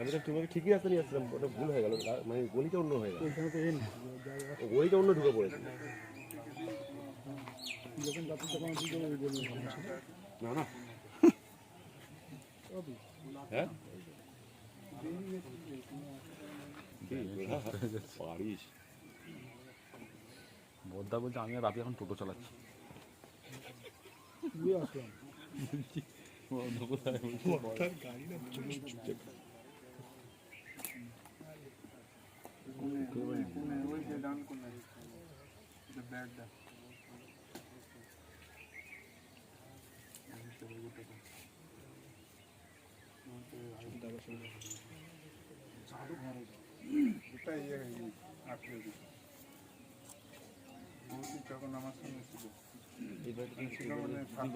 আমি তো তোমাকে ঠিকই রাস্তা নিয়ে আসছিলাম ওটা ভুল হয়ে গেল মানে গলিটা অন্য হয়ে গেল। গলিটা অন্য ঢুকে পড়েছে। না না। হ্যাঁ? হ্যাঁ, পারিস। বদ্দা বলছে আমি আর রাতে এখন টোটো চালাচ্ছি। অন্য যখন আমার সঙ্গে ছিল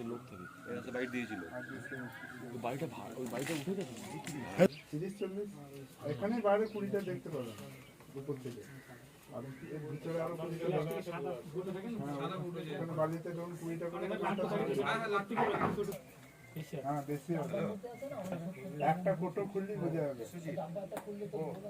লোক থাকে এই রাস্তা বাইট দিয়েছিল ওই বাড়িটা উঠে গেছে তিরিশ চল্লিশ এখানে বাইরে কুড়িটা দেখতে পাবেন, উপর থেকে। বাড়িতে ধরুন কুড়িটা করে হ্যাঁ বেশি হবে একটা ফটো খুললেই বোঝা যাবে ধরুন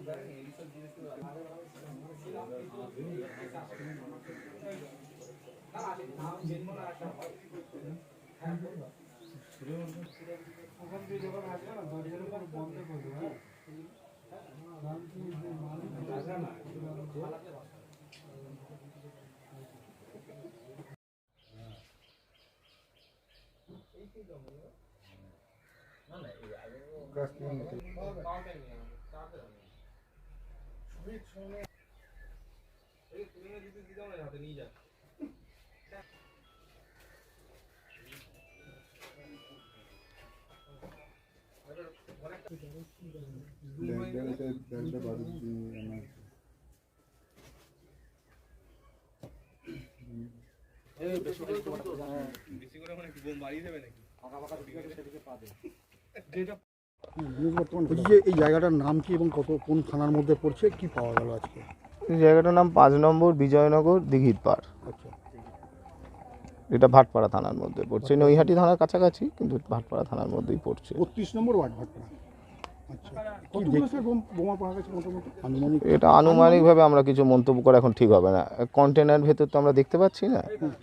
বাড়লে এই শানটা তাপবে তা- শান তাপলে ওই তলাতে গাছ নিয়ে নিতে ব্যাগটা এটা ব্যাগটা বাড়ি দিয়ে আমার বলছি যে এই জায়গাটার নাম কি এবং কত কোন থানার মধ্যে পড়ছে? কি পাওয়া গেল আজকে? এই জায়গাটার নাম পাঁচ নম্বর বিজয়নগর দিঘির পাড়। আচ্ছা। এটা ভাটপাড়া থানার মধ্যে পড়ছে। নৈহাটি থানার কাছাকাছি কিন্তু ভাটপাড়া থানার মধ্যেই পড়ছে। বত্রিশ নম্বর ওয়ার্ড ভাটপাড়া। আচ্ছা। এটা আনুমানিকভাবে আমরা কিছু মন্তব্য করা এখন ঠিক হবে না। কন্টেনার ভেতর তো আমরা দেখতে পাচ্ছি না।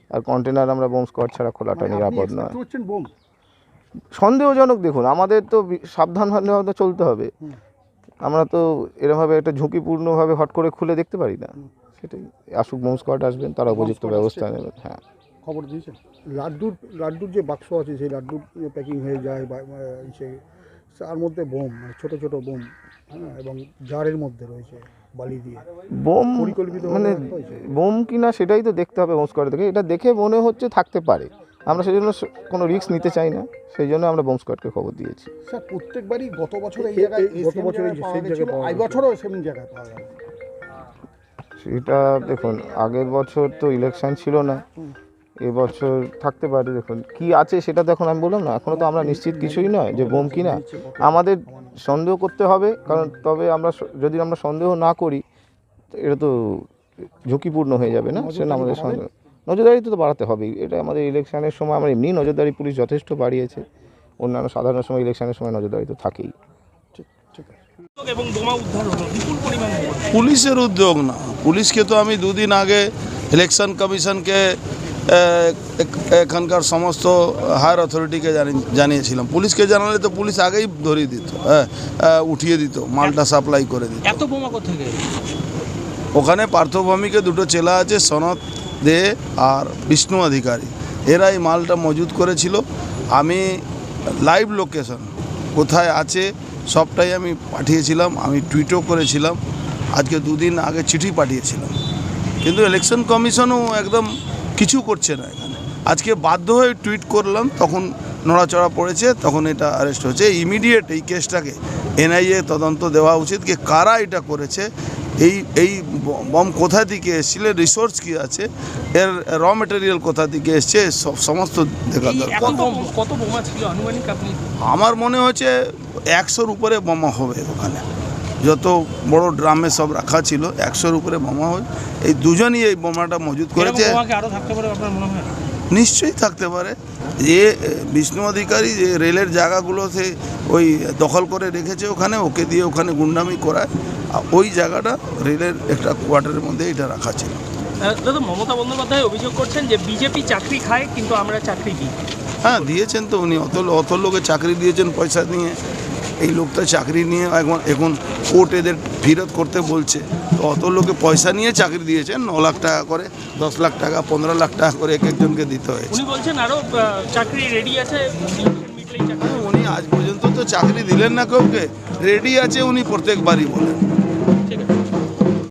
আর কন্টেনার আমরা বোম স্কোয়াড ছাড়া খোলাটা মানে নিরাপদ নয়। সন্দেহজনক দেখুন আমাদের তো সাবধানভাবে চলতে হবে। আমরা তো এরমভাবে একটা ঝুঁকিপূর্ণভাবে হট করে খুলে দেখতে পারি না। সেটাই। আসুক বোম স্কোয়াড আসবেন তারা উপযুক্ত ব্যবস্থা নেবেন হ্যাঁ। খবর দিয়েছেন। লাড্ডুর লাড্ডুর যে বাক্স আছে সেই লাড্ডুর প্যাকিং হয়ে যায় বা সে তার মধ্যে বোম মানে ছোটো ছোটো বোম হ্যাঁ এবং জারের মধ্যে রয়েছে বালি দিয়ে। বোম পরিকল্পিতভাবে মানে? বোম কিনা সেটাই তো দেখতে হবে স্কোয়াড থেকে। এটা দেখে মনে হচ্ছে থাকতে পারে। আমরা সেই জন্য কোনো রিস্ক নিতে চাই না। সেই জন্য আমরা বোম স্কোয়াডকে খবর দিয়েছি। স্যার প্রত্যেকবারই গত বছর এই জায়গায় গত বছর এই জায়গায় পাওয়া এই বছরও সেম জায়গায় পাওয়া গেল। সেটা দেখুন আগের বছর তো ইলেকশন ছিল না। এবছর থাকতে পারে দেখুন কি আছে সেটা দেখুন আমি বললাম না। এখনও তো আমরা নিশ্চিত কিছুই নয় যে বোম কিনা। আমাদের সন্দেহ করতে হবে কারণ তবে আমরা যদি আমরা সন্দেহ না করি এটা তো ঝুঁকিপূর্ণ হয়ে যাবে না। সেজন্য আমাদের সন্দেহ নজরদারি তো বাড়াতে হবেই। এটা আমাদের ইলেকশনের সময় আমরা এমনি নজরদারি পুলিশ যথেষ্ট বাড়িয়েছে। অন্যান্য সাধারণ সময় ইলেকশনের সময় নজরদারি তো থাকেই। পুলিশের উদ্যোগ না। পুলিশকে তো আমি দুদিন আগে ইলেকশন কমিশনকে এক- এখানকার সমস্ত হায়ার অথরিটিকে জানি- জানিয়েছিলাম। পুলিশকে জানালে তো পুলিশ আগেই ধরিয়ে দিত হ্যাঁ উঠিয়ে দিত মালটা সাপ্লাই করে দিত। এত বোমা কোথেকে? ওখানে পার্থভূমিকে দুটো চেলা আছে সনদ দে আর বিষ্ণু অধিকারী। এরা এই মালটা মজুত করেছিল। আমি লাইভ লোকেশন কোথায় আছে সবটাই আমি পাঠিয়েছিলাম, আমি টুইটও করেছিলাম। আজকে দুদিন আগে চিঠি পাঠিয়েছিলাম। কিন্তু ইলেকশন কমিশনও একদম কিছু করছে না এখানে। আজকে বাধ্য হয়ে টুইট করলাম, তখন নড়াচড়া পড়েছে, তখন এটা অ্যারেস্ট হয়েছে। ইমিডিয়েট এই কেসটাকে এনআইএ তদন্ত দেওয়া উচিত কি কারা এটা করেছে এই এই বম কোথা থেকে এসেছিল রিসোর্স কি আছে এর র মেটেরিয়াল কোথা থেকে এসছে সব সমস্ত দেখা দরকার। কত কত বোমা ছিল আনুমানিক আপনি? আমার মনে হচ্ছে একশোর উপরে বোমা হবে ওখানে। যত বড় ড্রামে সব রাখা ছিল একশোর উপরে বোমা হয় এই দুজনই এই বোমাটা মজুত করেছে। বোমাকে আরও থাকতে পারে আপনার মনে হয়? নিশ্চয়ই থাকতে পারে। যে বিষ্ণু অধিকারী যে রেলের জায়গাগুলোতে ওই দখল করে রেখেছে ওখানে ওকে দিয়ে ওখানে গুন্ডামি করায়। আর ওই জায়গাটা রেলের একটা কোয়ার্টারের মধ্যে এটা রাখা ছিল। দাদা মমতা বন্দ্যোপাধ্যায় অভিযোগ করছেন যে বিজেপি চাকরি খায় কিন্তু আমরা চাকরি দিই। হ্যাঁ দিয়েছেন তো উনি। অত অত লোকে চাকরি দিয়েছেন পয়সা নিয়ে। এই লোকটা চাকরি নিয়ে এখন এখন কোর্ট এদের ফিরত করতে বলছে। তো অত লোকে পয়সা নিয়ে চাকরি দিয়েছেন ন লাখ টাকা করে দশ লাখ টাকা পনেরো লাখ টাকা করে এক একজনকে দিতে হয়েছে। চাকরি রেডি আছে উনি আজ পর্যন্ত তো চাকরি দিলেন না কাউকে রেডি আছে উনি প্রত্যেকবারই বলেন।